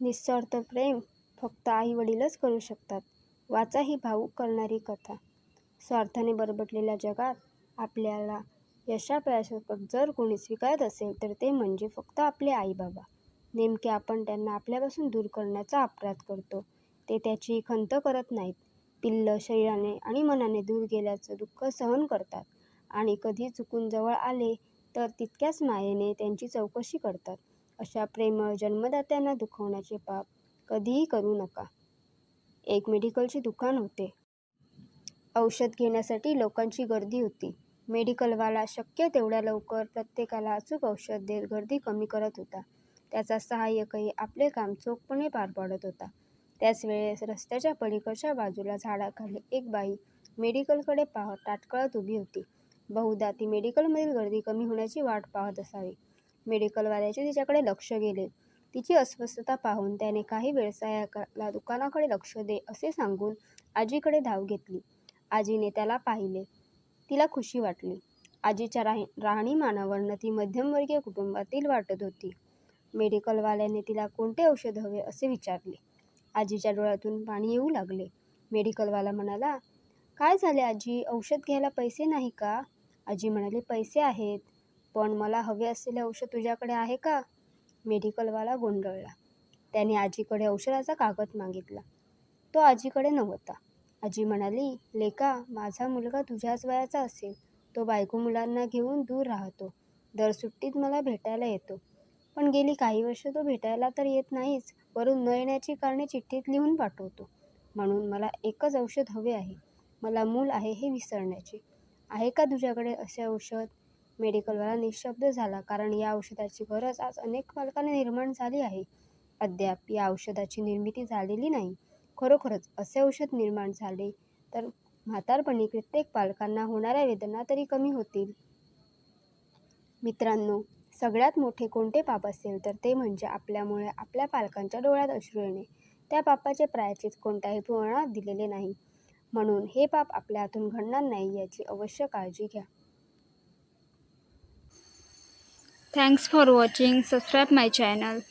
निस्वार्थ प्रेम फक्त आई वडीलच करू शकतात. वाचा ही भावूक करणारी कथा. स्वार्थाने बरबटलेल्या जगात आपल्याला यशापयशासकट जर कोणी स्वीकारत असेल तर ते म्हणजे फक्त आपले आई बाबा नेमके आपण त्यांना आपल्यापासून दूर करण्याचा अपराध करतो. ते त्याची खंत करत नाहीत. पिल्ल शरीराने आणि मनाने दूर गेल्याचं दुःख सहन करतात. आणि कधी चुकून जवळ आले तर तितक्याच मायेने त्यांची चौकशी करतात. अशा प्रेमळ जन्मदात्यांना दुखवण्याचे पाप कधीही करू नका. एक मेडिकलचे दुकान होते. औषध घेण्यासाठी लोकांची गर्दी होती. मेडिकलवाला शक्य तेवढ्या लवकर प्रत्येकाला अचूक औषध देत गर्दी कमी करत होता. त्याचा सहाय्यकही आपले काम चोखपणे पार पाडत होता. त्याच वेळेस रस्त्याच्या पलीकडच्या बाजूला झाडाखाली एक बाई मेडिकलकडे पाहत ताटकळत उभी होती. बहुधा ती मेडिकलमधील गर्दी कमी होण्याची वाट पाहत असावी. मेडिकलवाल्याचे तिच्याकडे लक्ष गेले. तिची अस्वस्थता पाहून त्याने काही वेळ सहाय्यकाला दुकानाकडे लक्ष दे असे सांगून आजीकडे धाव घेतली. आजीने त्याला पाहिले. तिला खुशी वाटली. आजीच्या राही राहणीमानावरनं ती मध्यमवर्गीय कुटुंबातील वाटत होती. मेडिकलवाल्याने तिला कोणते औषध हवे असे विचारले. आजीच्या डोळ्यातून पाणी येऊ लागले. मेडिकलवाला म्हणाला काय झाले आजी? औषध घ्यायला पैसे नाही का? आजी म्हणाली पैसे आहेत. पण मला हवे असलेले औषध तुझ्याकडे आहे का? मेडिकलवाला गोंधळला. त्याने आजीकडे औषधाचा कागद मागितला. तो आजीकडे नव्हता. आजी म्हणाली लेका माझा मुलगा तुझ्याच वयाचा असेल. तो बायको मुलांना घेऊन दूर राहतो. दर सुट्टीत मला भेटायला येतो. पण गेली काही वर्ष तो भेटायला तर येत नाहीच. वरून न येण्याची कारणे चिठ्ठीत लिहून पाठवतो. म्हणून मला एकच औषध हवे आहे. मला मूल आहे हे विसरण्याचे. आहे का तुझ्याकडे असे औषध? मेडिकलवाला निशब्द झाला कारण या औषधाची गरज आज अनेक पालकांना निर्माण झाली आहे. अद्याप या औषधाची निर्मिती झालेली नाही. खरोखरच असे औषध निर्माण झाले तर म्हातारपणी प्रत्येक पालकांना होणाऱ्या वेदना तरी कमी होतील. मित्रांनो सगळ्यात मोठे कोणते पाप असेल तर ते म्हणजे आपल्यामुळे आपल्या पालकांच्या डोळ्यात अश्रू येणे. त्या पापाचे प्रायचित कोणत्याही पुराणात दिलेले नाही. म्हणून हे पाप आपल्या हातून घडणार नाही याची अवश्य काळजी घ्या. Thanks for watching. Subscribe my channel.